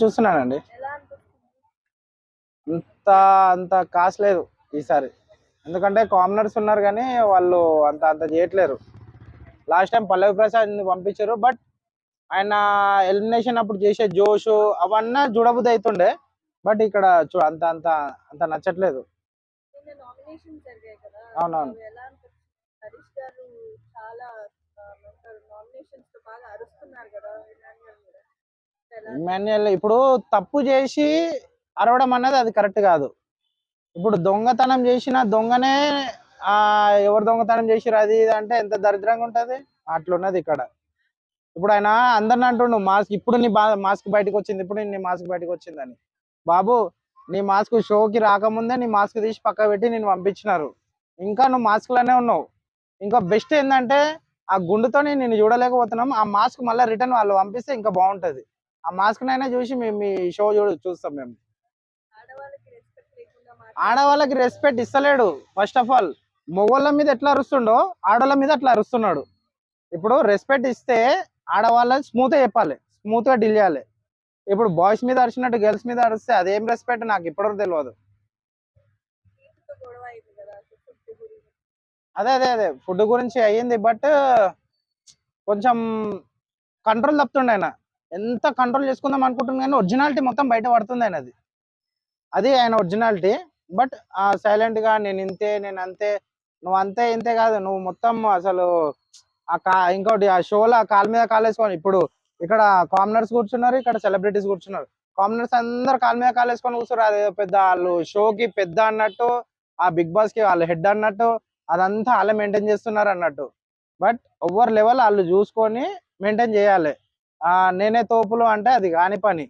చూస్తున్నానండి. అంత అంత కాస్ట్ లేదు ఈసారి. ఎందుకంటే కామనర్స్ ఉన్నారు కానీ వాళ్ళు అంత అంత చేయట్లేరు. లాస్ట్ టైం పల్లవి ప్రసాద్ పంపించారు బట్ ఆయన ఎలిమినేషన్ అప్పుడు చేసే జోషు అవన్నీ చూడబుద్ధి అవుతుండే బట్ ఇక్కడ చూ అంత అంత అంత నచ్చట్లేదు. అవునవును. మాన్యువల్ ఇప్పుడు తప్పు చేసి అరవడం అన్నది అది కరెక్ట్ కాదు. ఇప్పుడు దొంగతనం చేసిన దొంగనే ఆ ఎవరు దొంగతనం చేసిరు అది ఇది అంటే ఎంత దరిద్రంగా ఉంటది? అట్లున్నది ఇక్కడ. ఇప్పుడు ఆయన అందరిని అంటుండు మాస్క్ ఇప్పుడు నీ బా మాస్క్ బయటకు వచ్చింది ఇప్పుడు నీ మాస్క్ బయటకు వచ్చిందని. బాబు నీ మాస్క్ షోకి రాకముందే నీ మాస్క్ తీసి పక్క పెట్టి నేను పంపించినారు. ఇంకా నువ్వు మాస్క్లోనే ఉన్నావు. ఇంకా బెస్ట్ ఏంటంటే ఆ గుండుతోని నేను చూడలేకపోతున్నాం. ఆ మాస్క్ మళ్ళీ రిటర్న్ వాళ్ళు పంపిస్తే ఇంకా బాగుంటది. ఆ మాస్క్ నైనా చూసి మేము మీ షో చూడ చూస్తాం మేము. ఆడవాళ్ళకి రెస్పెక్ట్ ఇస్తలేడు. ఫస్ట్ ఆఫ్ ఆల్ మొగోళ్ళ మీద ఎట్లా అరుస్తుండో ఆడవాళ్ళ మీద అట్లా అరుస్తున్నాడు. ఇప్పుడు రెస్పెక్ట్ ఇస్తే ఆడవాళ్ళ స్మూత్ చెప్పాలి. స్మూత్గా డీల్ చేయాలి. ఇప్పుడు బాయ్స్ మీద అరిచినట్టు గర్ల్స్ మీద అరిస్తే అదేం రెస్పెక్ట్ నాకు ఇప్పటివరకు తెలియదు అదే అదే అదే. ఫుడ్ గురించి అయ్యింది బట్ కొంచెం కంట్రోల్ తప్పుతుండే ఆయన. ఎంత కంట్రోల్ చేసుకుందాం అనుకుంటున్నాం కానీ ఒరిజినాలిటీ మొత్తం బయట పడుతుంది ఆయన అది ఆయన ఒరిజినాలిటీ బట్ సైలెంట్గా నేను ఇంతే నేను అంతే నువ్వు అంతే ఇంతే కాదు నువ్వు మొత్తం అసలు ఆ కా ఇంకోటి ఆ షోలో కాల్ మీద కాలేసుకొని ఇప్పుడు ఇక్కడ కామనర్స్ కూర్చున్నారు ఇక్కడ సెలబ్రిటీస్ కూర్చున్నారు. కామనర్స్ అందరు కాల్ మీద కాలు వేసుకొని కూర్చున్నారు. అది పెద్ద వాళ్ళు షోకి పెద్ద అన్నట్టు ఆ బిగ్ బాస్కి వాళ్ళు హెడ్ అన్నట్టు అదంతా వాళ్ళే మెయింటైన్ చేస్తున్నారు అన్నట్టు. బట్ ఓవర్ లెవెల్ వాళ్ళు చూసుకొని మెయింటైన్ చేయాలి. నేనే తోపులు అంటే అది కాని పని.